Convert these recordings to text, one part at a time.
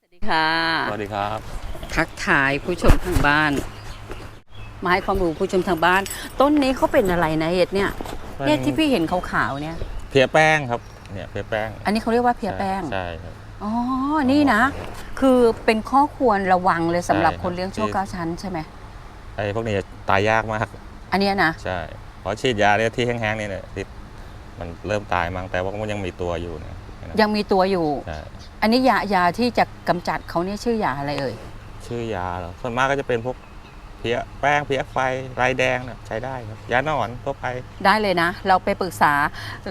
สวัสดีค่ะ สวัสดีครับ ทักทายผู้ชมทางบ้าน มาให้ความรู้ผู้ชมทางบ้าน ต้นนี้เขาเป็นอะไรนะเอ็ดเนี่ยเนี่ยที่พี่เห็นขาวๆเนี่ย เพียแป้งครับ เนี่ยเพียแป้งอันนี้เขาเรียกว่าเพลียแป้ง ใช่ครับ อ๋อ นี่นะ คือเป็นข้อควรระวังเลยสำหรับใช่ครับ คนเลี้ยงโชคที่เก้าชั้นใช่ไหม ไอ้พวกนี้ตายยากมาก อันเนี้ยนะ ใช่ เพราะฉีดยาเนี่ยที่แห้งๆเนี่ยที่มันเริ่มตายมั้งแต่ว่ามันยังมีตัวอยู่นะ ยังมีตัวอยู่ ใช่อันนี้ยายาที่จะกำจัดเขาเนี่ยชื่อยาอะไรเอ่ย ชื่อยาเหรอส่วนมากก็จะเป็นพวกเพียแป้งเพียไฟลายแดงนะใช้ได้ครับยาหนอนทั่วไป ได้เลยนะ เราไปปรึกษา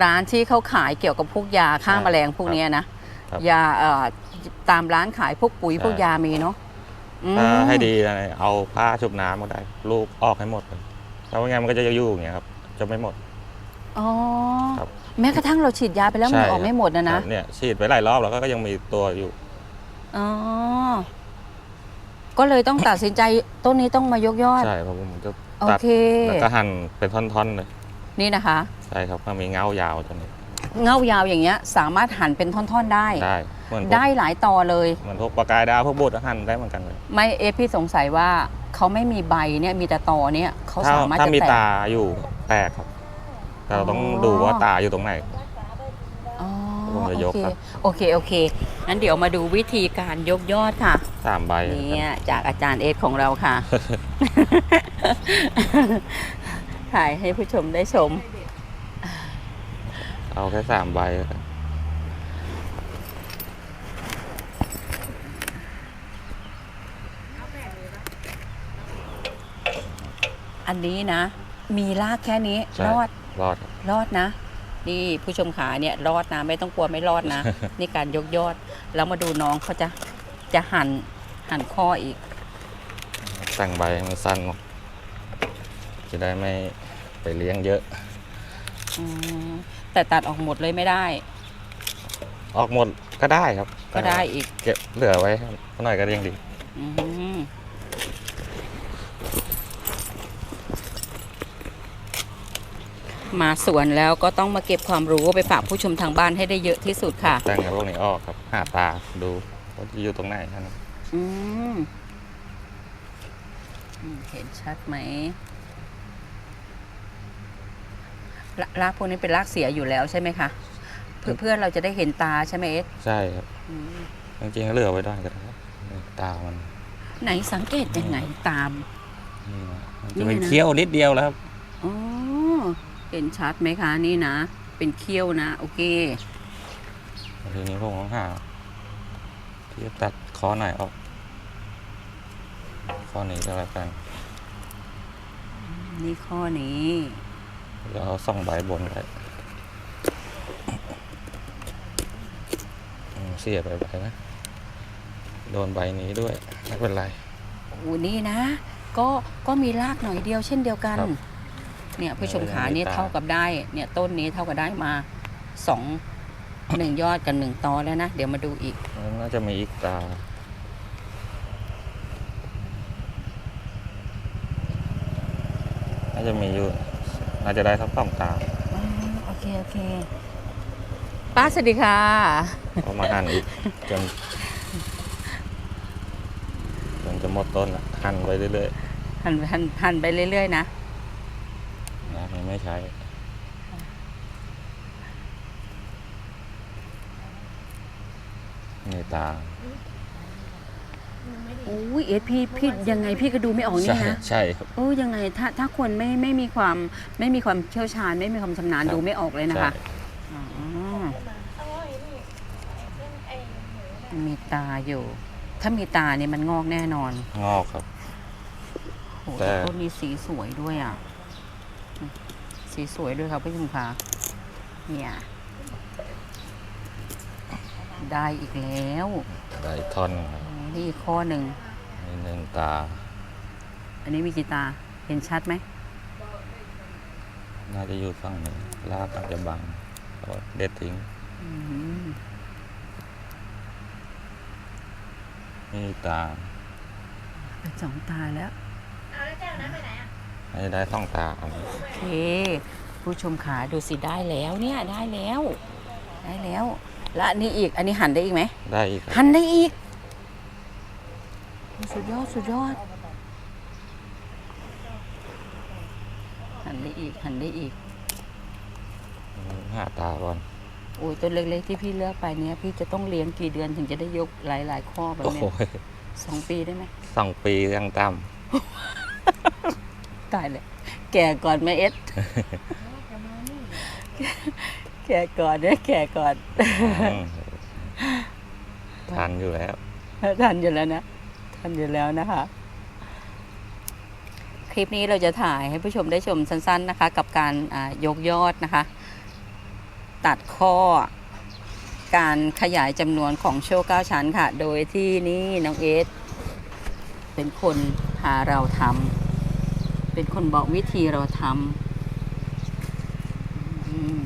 ร้านที่เขาขายเกี่ยวกับพวกยาฆ่าใช่แมลงพวกเนี้ยนะครับยาเอ่อตามร้านขายพวกปุ๋ยใช่ พวกยามีเนาะอืมถ้าให้ดีนะเอาผ้าชุบน้ำก็ได้ ลูกออกให้หมดเลยแล้วไม่งั้นมันก็จะอยู่อย่างเงี้ยครับจะไม่หมด อ๋อครับ แม้กระทั่งเราฉีดยาไปแล้วมันใช่ออกไม่หมดนะนะ เนี่ยฉีดไปหลายรอบแล้วก็ยังมีตัวอยู่ อ๋อ ก็เลยต้องตัดสินใจต้นนี้ต้องมายกยอด ใช่ครับผมจะโอตัดเค แล้วก็หั่นเป็นท่อนๆเลยนี่นะคะ ใช่ครับถ้ามีเงายาวตัวนี้เง่ายาวอย่างเงี้ย สามารถหั่นเป็นท่อนๆได้ ได้เหมือนพวกได้หลายต่อเลย เหมือนพวกปลากายดาวพวกบุตรหั่นได้เหมือนกันเลยไม่เอะพี่สงสัยว่าเขาไม่มีใบเนี่ยมีแต่ตอเนี่ยเขาถ้าสามารถถ้าจะมีแตกตาอยู่แตกครับ แต่เราต้องอ๋อดูว่าตาอยู่ตรงไหน อ๋อผมจะยกโอเคครับ โอเคโอเคงั้นเดี๋ยวมาดูวิธีการยกยอดค่ะ สามใบเนี่ยจากอาจารย์เอสของเราค่ะ ถ่ายให้ผู้ชมได้ชม เอาแค่สามใบครับอันนี้นะ มีรากแค่นี้ใช่รอด รอดครับ รอดนะ นี่ผู้ชมขาเนี่ยรอดนะไม่ต้องกลัวไม่รอดนะ นี่การยกยอด แล้วมาดูน้องเขาจะจะหั่นหั่นข้ออีกแต่งใบให้มันสั้น จะได้ไม่ไปเลี้ยงเยอะอมแต่ตัดออกหมดเลยไม่ได้ ออกหมดก็ได้ครับก็ได้อีก เก็บเหลือไว้หน่อยก็ยังดี อืม มาสวนแล้วก็ต้องมาเก็บความรู้ไปฝากผู้ชมทางบ้านให้ได้เยอะที่สุดค่ะแต่งไอ้พวกนี้ออกครับหาตาดูว่าจะอยู่ตรงไหนครับอืมอืมเห็นชัดไหมรรากพวกนี้เป็นรากเสียอยู่แล้วใช่ไหมคะเพื่อเพื่อเราจะได้เห็นตาใช่ไหมเอสใช่ครับอืมจริงๆก็เหลือไว้ได้ก็ได้ตามัน ไหนสังเกตยังไงตามนี่นะมันนี่จะเป็นนะเคี้ยวนิดเดียวแล้วครับอ๋อ เห็นชัดไหมคะนี่นะ เป็นเขี้ยวนะ โอเคทีนี้ผมต้องหาที่จะตัดคอไหนออกข้อนี้ก็แล้วกัน นี่ข้อนี้เดี๋ยวเอาสองใบบนไว้อืมเสียไปใบนะ โดนใบนี้ด้วย ไม่เป็นไรโอ้นี่นะ ก็ก็มีรากหน่อยเดียวเช่นเดียวกันครับ เนี่ยผู้ชมขาเออเนี่ยตาเท่ากับได้เนี่ยต้นนี้เท่ากับได้มาสองหนึ่งยอดกับหนึ่งตอแล้วนะ เดี๋ยวมาดูอีกแล้วน่าจะมีอีกตาน่าจะมีอยู่น่าจะได้ทั้งสองตาอ๋อโอเคโอเคป้าสวัสดีค่ะเอามาหั่นอีกจนจนจะหมดต้นละหั่นไปเรื่อยหันหันหันไปเรื่อยๆนะ ๆนะมันไม่ใช้นี่ตาโอ้ยเอสพี่พี่ยังไงพี่ก็ดูไม่ออกนี่ใช่นะใช่ครับ โอ้ยังไงถ้าถ้าคนไม่ไม่มีความไม่มีความเชี่ยวชาญ ไม่มีความชำนาญครับ ดูไม่ออกเลยนะคะใช่อ๋อมีตาอยู่ ถ้ามีตาเนี่ยมันงอกแน่นอน งอกครับ โอ้แต่แต่ ต้นนี้สีสวยด้วยอะ สีสวยด้วยครับพี่ชมคะเนี่ยได้อีกแล้วได้ท่อนครับนี่อีกข้อหนึ่งนี่หนึ่งตา อันนี้มีกี่ตาเห็นชัดไหม น่าจะอยู่ฝั่งนี้ลากอาจจะบังก็เด็ดทิ้งอืมนี่ตาเป็นสองตาแล้ว ให้ได้สองตาครับโอเค ผู้ชมขาดูสิได้แล้วเนี่ยได้แล้ว ได้แล้ว และอันนี้อีกอันนี้หันได้อีกไหมได้อีกครับหันได้อีกสุดยอดสุดยอดหันได้อีกหันได้อีกหาตาก่อนโอ้ยตัวเล็กๆที่พี่เลือกไปเนี้ยพี่จะต้องเลี้ยงกี่เดือนถึงจะได้ยกหลายๆข้อแบบโอ้เนี้โหยสองปีได้ไหมสองปียังต่ ตายเลยแก่ก่อนไหมเอสแก่ก่อนเนี่ยแก่ก่อนำอืมทันอยู่แล้วทันอยู่แล้วนะทันอยู่แล้วนะคะ คลิปนี้เราจะถ่ายให้ผู้ชมได้ชมสั้น ๆนะคะ กับการอ่ายกยอดนะคะ ตัดข้อการขยายจำนวนของโชว์เก้าชั้นค่ะ โดยที่นี่น้องเอสเป็นคนพาเราทำ เป็นคนบอกวิธีเราทำอืม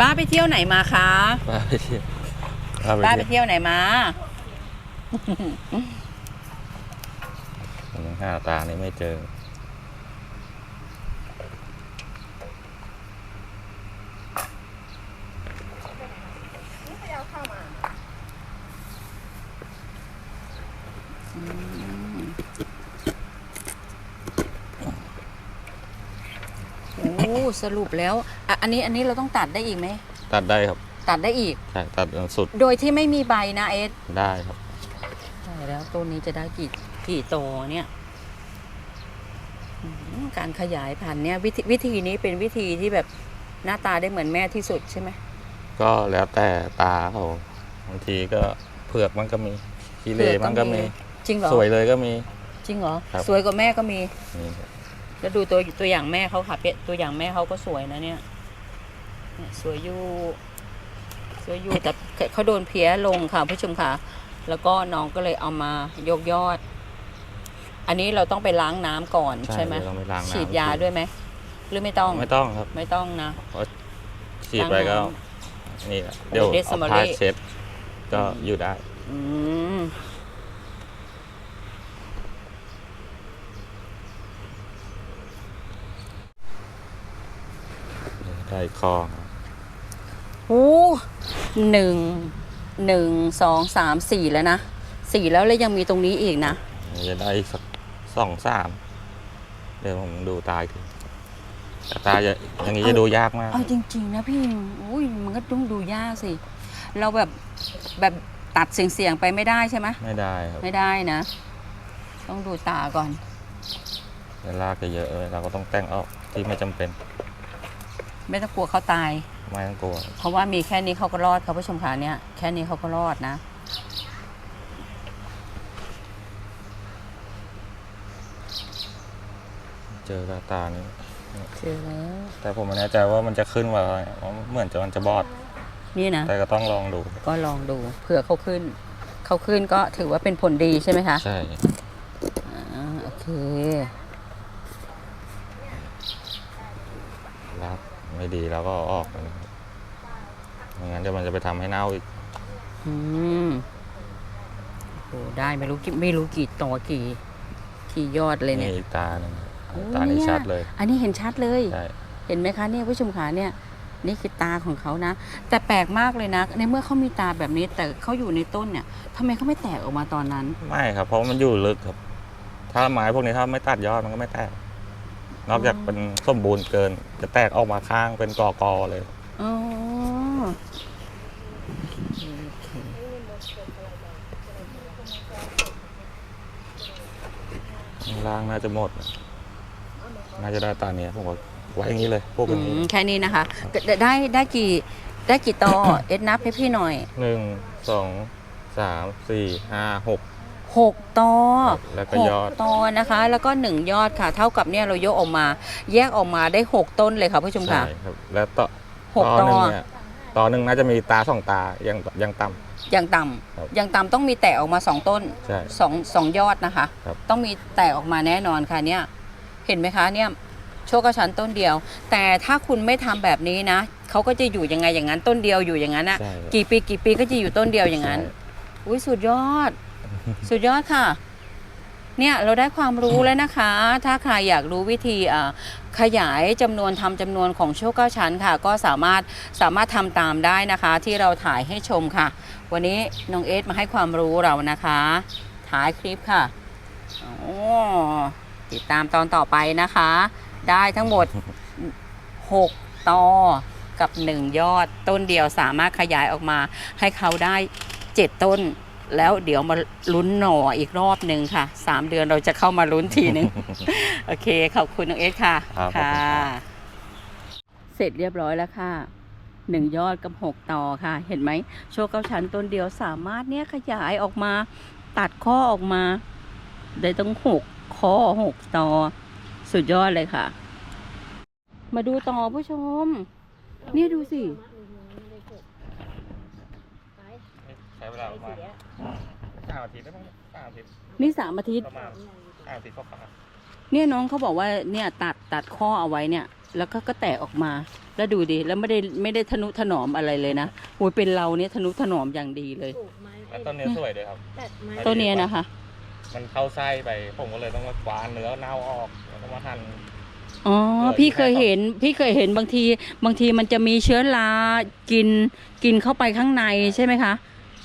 ป้าไปเที่ยวไหนมาคะ ป้าไปเที่ยวป้าป้าไปไปเที่ยวเที่ยวไหนมายังหาตานี่ไม่เจอโอ้ สรุปแล้วอะอันนี้อันนี้เราต้องตัดได้อีกไหม ตัดได้ครับตัดได้อีก ใช่ตัดจนสุดโดยที่ไม่มีใบนะเอสได้ครับใช่แล้วต้นนี้จะได้กี่กี่โตเนี่ยอืมการขยายพันธุ์เนี่ยวิธีวิธีนี้เป็นวิธีที่แบบหน้าตาได้เหมือนแม่ที่สุดใช่ไหมก็แล้วแต่ตาเขาบางทีก็เผือกมันก็มีกิเลมันก็มี จริงเหรอสวยเลยก็มี จริงเหรอ ครับ สวยกว่าแม่ก็มี นี่ แล้วดูตัวตัวอย่างแม่เขาค่ะเป็ดตัวอย่างแม่เขาก็สวยนะเนี่ยเนี่ยสวยอยู่สวยอยู่แต่เขาโดนเพี้ยลงค่ะผู้ชมค่ะ แล้วก็น้องก็เลยเอามายกยอด อันนี้เราต้องไปล้างน้ำก่อนใช่ไหมเดี๋ยวต้องไปล้างน้ำฉีดยาด้วยไหมหรือไม่ต้องไม่ต้องครับ ไม่ต้องนะฉีดไปก็ล้างน้นี่แหละเดี๋ยวเดซเอามาผ้าเล่เช็ดก็อยู่ได้ อืม ได้คอโอ้หนึ่งหนึ่งสองสามสี่แล้วนะสี่แล้วแล้วยังมีตรงนี้อีกนะจะได้สักสองสามเดี๋ยวผมดูตาอีกทีแต่ตาจะอย่างนี้จะดูยากมากเอาจริง ๆ นะพี่อุ้ยมันก็ต้องดูยากสิ เราแบบแบบตัดเสียงๆไปไม่ได้ใช่ไหมไม่ได้ครับไม่ได้นะ ต้องดูตาก่อนเวลากจะเยอะเลยเราก็ต้องแต่งออกที่ไม่จำเป็น ไม่ต้องกลัวเขาตาย ไม่ต้องกลัว เพราะว่ามีแค่นี้เขาก็รอดค่ะผู้ชมขาเนี่ยแค่นี้เขาก็รอดนะ เจอกับตานี่เจอแล้ว แต่ผมไม่แน่ใจว่ามันจะขึ้นว่าอะไรเพราะเหมือนจะมันจะบอด นี่นะ แต่ก็ต้องลองดู ก็ลองดูเผื่อเขาขึ้น เขาขึ้นก็ถือว่าเป็นผลดีใช่ไหมคะ ใช่ อ่าโอเค รัก ไม่ดีแล้วก็เอาออกนะครับไม่งั้นเดี๋ยวมันจะไปทำให้เน่าอีก อืมโอ้ได้ไม่รู้กี่ไม่รู้กี่ตัวกี่กี่ยอดเลยนี่เนี่ย อีกตาหนึ่งโอ้ตานี้เนี่ย ชัดเลยอันนี้เห็นชัดเลย ใช่เห็นไหมคะเนี่ยผู้ชมขาเนี่ยนี่คือตาของเขานะ แต่แปลกมากเลยนะ ในเมื่อเขามีตาแบบนี้แต่เขาอยู่ในต้นเนี่ยทำไมเขาไม่แตกออกมาตอนนั้น ไม่ครับ เพราะว่ามันอยู่ลึกครับ ถ้าไม้พวกนี้ถ้าไม่ตัดยอดมันก็ไม่แตก นอกจากเป็นสมบูรณ์เกิน จะแตกออกมาข้างเป็นกอกอเลย อ๋อโอเคข้างล่างน่าจะหมด น่าจะได้ตาเนี้ยผมก็ไว้อย่างนี้เลยพวกอือย่างนี้มแค่นี้นะคะได้ได้ได้กี่ได้กี่ตอเอ็ดนับให้พี่หน่อยหนึ่งสองสามสี่ห้าหก หกตอแล้วก็หกยอดตอนะคะ แล้วก็หนึ่งยอดค่ะ เท่ากับเนี่ยเรายกออกมา แยกออกมาได้หกต้นเลยค่ะผู้ชมค่ะ ใช่ครับ แล้วต่อหกต่อหนึ่งตอเนี่ยต่อหนึ่งน่าจะมีตาสองตายังยังต่ อย่างต่ครับำอย่างต่ำต้องมีแตกออกมาสองต้นำใช่ สองสองยอดนะคะ ครับ ต้องมีแตกออกมาแน่นอนค่ะเนี่ย เห็นไหมคะเนี่ยโชคกระชันต้นเดียว แต่ถ้าคุณไม่ทำแบบนี้นะเขาก็จะอยู่ยังไงอย่างนั้นต้นเดียวอยู่อย่างนั้นอะใช่ครับ กี่ปีกี่ปีก็จะอยู่ต้นเดียวอย่างนั้น ใช่ อุ้ยสุดยอด สุดยอดค่ะ เนี่ยเราได้ความรู้แล้วนะคะ ถ้าใครอยากรู้วิธีขยายจำนวนทำจำนวนของโชคเก้าชั้นค่ะ ก็สามารถสามารถทำตามได้นะคะ ที่เราถ่ายให้ชมค่ะ วันนี้น้องเอสมาให้ความรู้เรานะคะท้ายคลิปค่ะโอ้ติดตามตอนต่อไปนะคะ ได้ทั้งหมด 6ตอกับ 1 ยอดต้นเดียวสามารถขยายออกมาให้เขาได้ 7 ต้น แล้วเดี๋ยวมาลุ้นหน่ออีกรอบหนึ่งค่ะ3เดือนเราจะเข้ามาลุ้นทีหนึ่งโอเคขอบคุณน้องเอสค่ะครับขอบคุณค่ะ ครับ เสร็จเรียบร้อยแล้วค่ะหนึ่งยอดกับหกต่อค่ะ เห็นไหมโชว์เก้าชั้นต้นเดียวสามารถเนี่ยขยายออกมา ตัดข้อออกมา ได้ตั้งหกข้อหกต่อ สุดยอดเลยค่ะ มาดูต่อผู้ชม เนี่ยดูสิ ใช้เวลาประมาณ สามอาทิตย์ได้ไหมสามอาทิตย์นี่สามอาทิตย์ประมาณสามอาทิตย์กว่าเนี่ยน้องเขาบอกว่าเนี่ยตัดตัดข้อเอาไว้เนี่ย แล้วก็ก็แตกออกมา แล้วดูดิแล้วไม่ได้ไม่ได้ทนุถนอมอะไรเลยนะโอ้ยเป็นเราเนี่ยทนุถนอมอย่างดีเลย ปลูกไม้ๆแล้วต้นนี้สวยด้วยครับ ตัดไม้ต้นเนี้ยนะคะมันเข้าไส้ไป ผมก็เลยต้องมาคว้านเนื้อเน่าออกแล้วก็มาหั่น อ๋อเออพี่เคยใช่ครับเห็นพี่เคยเห็นบางที บางทีมันจะมีเชื้อรากินกินเข้าไปข้างในใช่ไหมคะ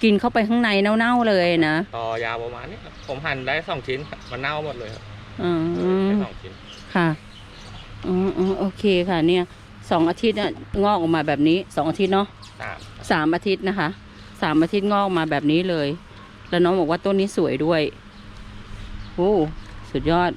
กินเข้าไปข้างในเน่าๆเลยนะต่อยาวประมาณนี้ครับผมหั่นได้สองชิ้นมันเน่าหมดเลยครับอืได้มสองชิ้นค่ะอืมอืมโอเคค่ะ เนี่ยสองอาทิตย์น่ะงอกออกมาแบบนี้สองอาทิตย์เนาะสามสามอาทิตย์นะคะสามอาทิตย์งอกมาแบบนี้เลย แล้วน้องบอกว่าต้นนี้สวยด้วยโอ้สุดยอด